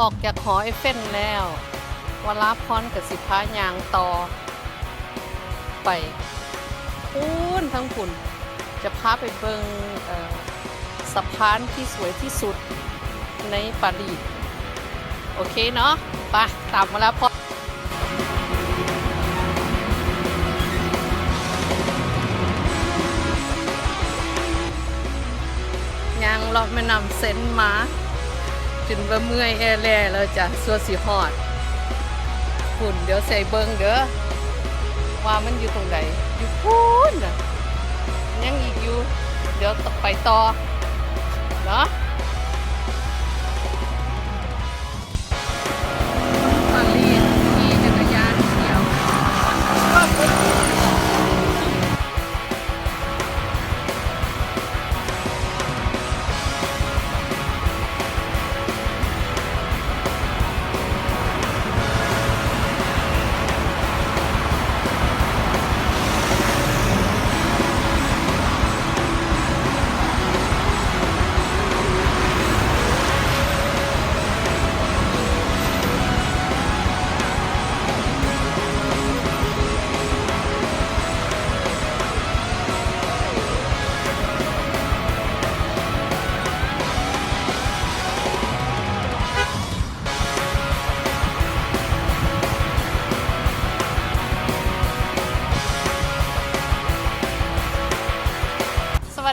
ออกจากหอไอเฟนแล้ววลาพรกับสิพายางต่อ ไปพูนทั้งฝุ่นจะพาไปเบิงเอ่อสะพานที่สวยที่สุดในปารีสโอเคเนาะไปตามมาแล้วพอยางรอบแม่น้ำเซนต์มา จนว่าเมื่อยแอแลแล้วจ้ะสัวสีหอดฝุ่นเดี๋ยวใส่เบิงเด้อว่ามันอยู่ตรงไหนอยู่พูนน่ะยังอีกอยู่ เดี๋ยวไปต่อเนาะ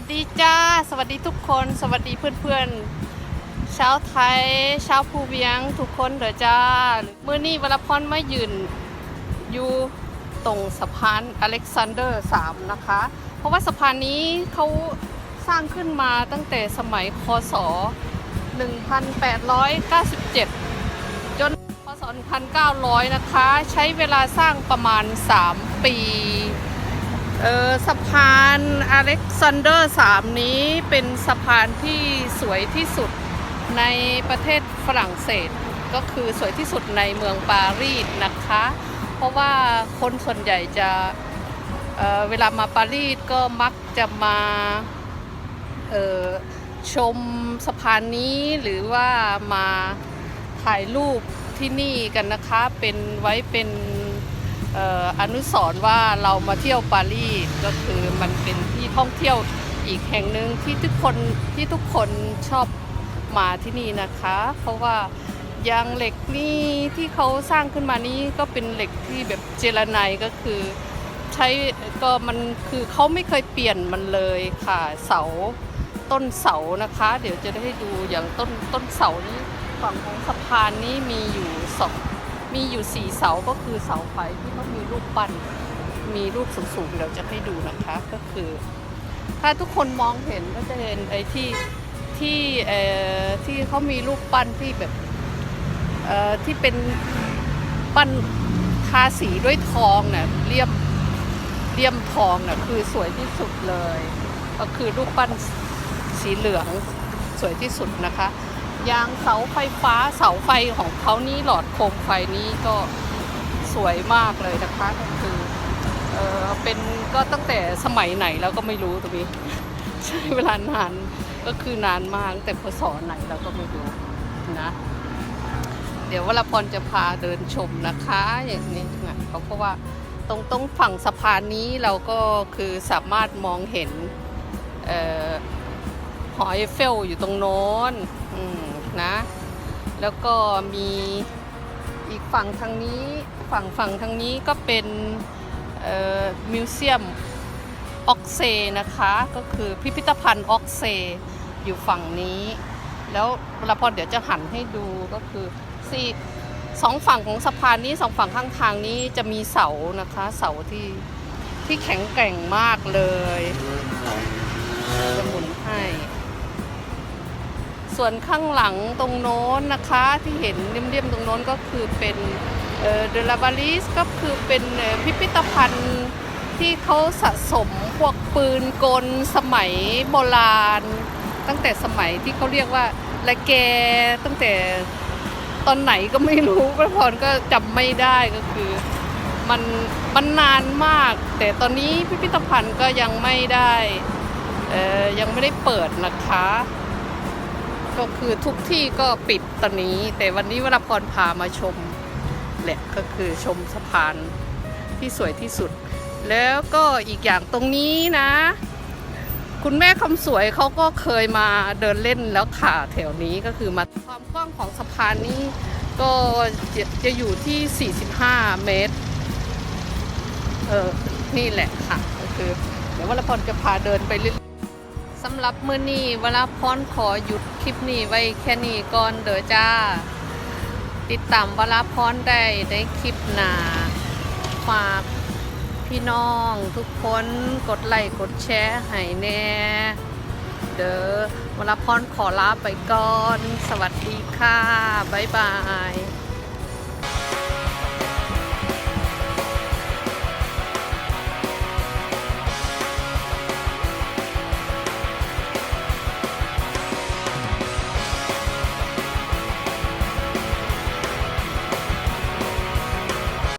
วัสดีจ้า สวัสดีทุกคน สวัสดีเพื่อนๆชาวไทยชาวภูเวียงทุกคนเด้อจ้าเมื่อนี้วรพรมายืนอยู่ตรงสะพานอเล็กซานเดอร์ 3 นะคะ เพราะว่าสะพานนี้เขาสร้างขึ้นมาตั้งแต่สมัยคศ 1897 จนพศ1900 นะคะ ใช้เวลาสร้างประมาณ 3 ปี เออสะพานอเล็กซานเดอร์ 3 นี้เป็นสะพานที่สวยที่สุดในประเทศฝรั่งเศส ก็คือสวยที่สุดในเมืองปารีสนะคะ เพราะว่าคนส่วนใหญ่จะเเวลามาปารีสก็มักจะมาชมสะพานนี้หรือว่ามาถ่ายรูปที่นี่กันนะคะ เป็นไว้เป็น อนุสรว่าเรามาเที่ยวปารีสก็คือมันเป็นที่ท่องเที่ยวอีกแห่งหนึ่งที่ทุกคนที่ทุกคนชอบมาที่นี่นะคะ เพราะว่ายางเหล็กนี่ที่เขาสร้างขึ้นมานี้ก็เป็นเหล็กที่แบบเจรไนก็คือใช้ก็มันคือเขาไม่เคยเปลี่ยนมันเลยค่ะเสาต้นเสานะคะ เดี๋ยวจะได้ให้ดูอย่างต้นต้นเสานี้ฝั่งของสะพานนี้มีอยู่สอง มีอยู่สี่เสาก็คือเสาไฟที่เขามีรูปปั้นมีรูปสูงๆเดี๋ยวจะให้ดูนะคะก็คือ ถ้าทุกคนมองเห็นก็จะเห็นไอ้ที่ที่เอ่อที่เขามีรูปปั้นที่แบบเอ่อที่เป็นปั้นทาสีด้วยทองเนี่ยเลี่ยมเลี่ยมทองเนี่ยคือสวยที่สุดเลย ก็คือรูปปั้นสีเหลืองสวยที่สุดนะคะ ยางเสาไฟฟ้าเสาไฟของเขานี่หลอดโคมไฟนี้ก็สวยมากเลยนะคะก็คือเออเป็นก็ตั้งแต่สมัยไหนแล้วก็ไม่รู้ตรงนี้ ใช้เวลานานก็คือนานมากแต่พศไหนเราก็ไม่รู้นะ เดี๋ยววรพรจะพาเดินชมนะคะ อย่างนี้นะเพราะว่าตรงตรงฝั่งสะพานนี้เราก็คือสามารถมองเห็นเอ่อ หอไอเฟลอยู่ตรงโน้นนะ แล้วก็มีอีกฝั่งทางนี้ฝั่งฝั่งทางนี้ก็เป็นเอ่อมิวเซียมออกเซนะคะก็คือพิพิธภัณฑ์ออกเซอยู่ฝั่งนี้ แล้วเวลาพอเดี๋ยวจะหันให้ดูก็คือสี่สองฝั่งของสะพานนี้สองฝั่งข้างทางนี้จะมีเสานะคะเสาที่ที่แข็งแกร่งมากเลยจะหมุนให้ ส่วนข้างหลังตรงโน้นนะคะที่เห็นเลี่ยมๆตรงโน้นก็คือเป็นเดลาบาริสก็คือเป็นพิพิธภัณฑ์ที่เขาสะสมพวกปืนกลสมัยโบราณ ตั้งแต่สมัยที่เขาเรียกว่าละแกตั้งแต่ตอนไหนก็ไม่รู้พระพรก็จำไม่ได้ก็คือมันมันนานมาก แต่ตอนนี้พิพิธภัณฑ์ก็ยังไม่ได้ยังไม่ได้เปิดนะคะ ก็คือทุกที่ก็ปิดตอนนี้ แต่วันนี้วรพรพามาชมแหละก็คือชมสะพานที่สวยที่สุด แล้วก็อีกอย่างตรงนี้นะ คุณแม่คำสวยเขาก็เคยมาเดินเล่นแล้วค่ะแถวนี้ก็คือมาความกว้างของสะพานนี้ก็จะจะอยู่ที่ 45 เมตร เออ นี่แหละค่ะ ก็คือ เดี๋ยววรพรจะพาเดินไปเรื่อย สำหรับมื้อนี้เวรพรขอหยุดคลิปนี้ไว้แค่นี้ก่อนเด้อจ้า ติดตามเวรพรได้ในคลิปหน้าฝากพี่น้องทุกคนกดไลค์กดแชร์ให้แน่เด้อวรพรขอลาไปก่อน สวัสดีค่ะ บ๊ายบาย